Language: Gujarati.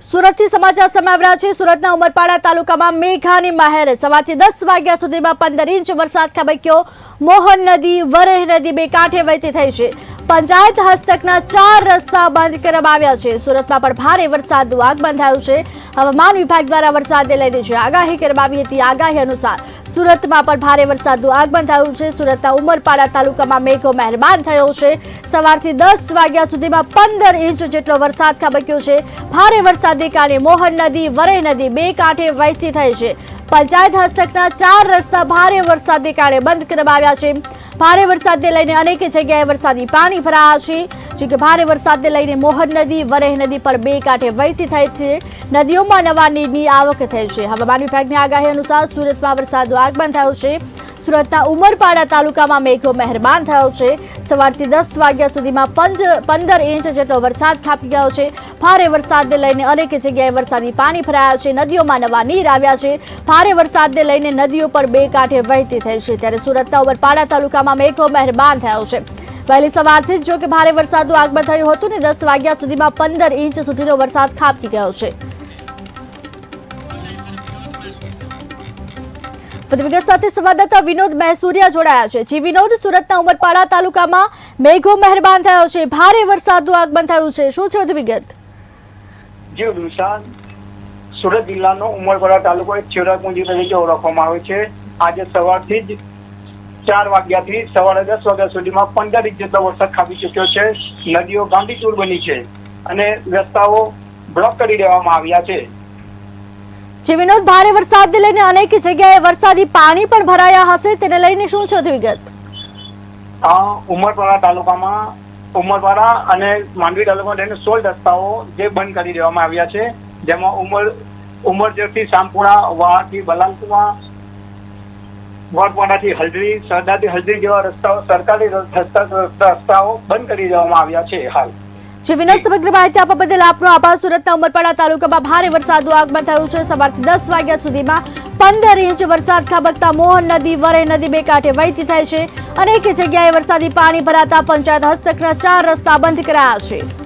સુરતથી સમાચાર સામે છે. સુરતના ઉમરપાડા તાલુકામાં મેઘાની મહેર. સવારથી દસ વાગ્યા સુધીમાં પંદર ઇંચ વરસાદ ખાબક્યો. મોહન નદી, વરેહ નદી બે કાંઠે વહેતી થઈ છે. પંચાયત હસ્તકના ચાર રસ્તા બંધ કરવામાં આવ્યા છે. સુરતમાં પણ ભારે વરસાદનું આગમન થયું છે. હવામાન વિભાગ દ્વારા વરસાદને લઈને જે આગાહી કરવામાં હતી, આગાહી અનુસાર સુરતમાં પણ ભારે વરસાદનું આગમન થયું છે. સુરતના ઉમરપાડા તાલુકામાં મેઘો મહેરબાન થયો છે. સવારથી દસ વાગ્યા સુધીમાં પંદર ઇંચ જેટલો વરસાદ ખાબક્યો છે. ભારે વરસાદને કારણે મોહન નદી, વરઈ નદી બે કાંઠે વહેતી થઈ છે. પંચાયત હસ્તકના ચાર રસ્તા ભારે વરસાદને કારણે બંધ કરવામાં આવ્યા છે. ભારે વરસાદને લઈને અનેક જગ્યાએ વરસાદી પાણી ભરાયા છે. જે કે ભારે વરસાદને લઈને મોહન નદી, વરેહ નદી પર બે કાંઠે વહેતી થઈ છે. નદીઓમાં નવા નીરની આવક થઈ છે. હવામાન વિભાગની આગાહી અનુસાર સુરતમાં વરસાદનું આગમન થયું છે. સુરતના ઉમરપાડા તાલુકામાં મેઘો મહેરબાન થયો છે. સવારથી દસ વાગ્યા સુધીમાં પંજ, પંદર ઇંચ જેટલો વરસાદ ખાપી ગયો છે. ભારે વરસાદને લઈને અનેક જગ્યાએ વરસાદી પાણી ભરાયા છે. નદીઓમાં નવા નીર આવ્યા છે. ભારે વરસાદને લઈને નદીઓ પર બે કાંઠે વહેતી થઈ છે. ત્યારે સુરતના ઉમરપાડા તાલુકામાં મેઘો મહેરબાન થયો છે. વહેલી સવારથી જ જો કે ભારે વરસાદનું આગમન થયું હતું ને દસ વાગ્યા સુધીમાં પંદર ઇંચ સુધીનો વરસાદ ખાબકી ગયો છે. વિગત સાથે સંવાદદાતા વિનોદ મહેસુરિયા જોડાયા છે. જી વિનોદ, સુરતના ઉમરપાડા તાલુકામાં મેઘો મહેરબાન થયો છે. ભારે વરસાદનું આગમન થયું છે. શું છે વધુ વિગત જે વિશાળ સુરત જિલ્લાનો ઉમરપાડા તાલુકો એક ચેરાપુંજી તરીકે ઓળખવામાં આવે છે. આજે સવારથી જ ચાર વાગ્યાથી સવારે દસ વાગ્યા સુધીમાં પંદર ઇંચ જેટલો વરસાદ ખાબી ચુક્યો છે. નદીઓ ગાંધીચૂર બની છે અને રસ્તાઓ બ્લોક કરી દેવામાં આવ્યા છે. જી વિનોદ ભારે વરસાદને લઈને અનેક જગ્યાએ વરસાદી પાણી પણ ભરાયા હશે, તેને લઈને શું છે વિગત? ઉમરપાડા તાલુકામાં, ઉમરપાડા અને માંડવી તાલુકામાં લઈને સોળ રસ્તાઓ જે બંધ કરી દેવામાં આવ્યા છે, જેમાં ઉમર ઉમરજરથી શામપુરા વાહથી બલાલપુરા વડવાડાથી હલ્દરી સરદારથી હલ્દરી જેવા રસ્તાઓ, સરકારી રસ્તાઓ બંધ કરી દેવામાં આવ્યા છે હાલ. જી વિનોદ સમગ્ર માહિતી આપવા બદલ આપનો આભાર. સુરતના ઉમરપાડા તાલુકામાં ભારે વરસાદનું આગમન થયું છે. સવારથી દસ વાગ્યા સુધીમાં પંદર ઇંચ વરસાદ ખાબકતા મોહન નદી, વરે નદી બે કાંઠે વહેતી થઈ છે. અનેક જગ્યાએ વરસાદી પાણી ભરાતા પંચાયત હસ્તકના ચાર રસ્તા બંધ કરાયા છે.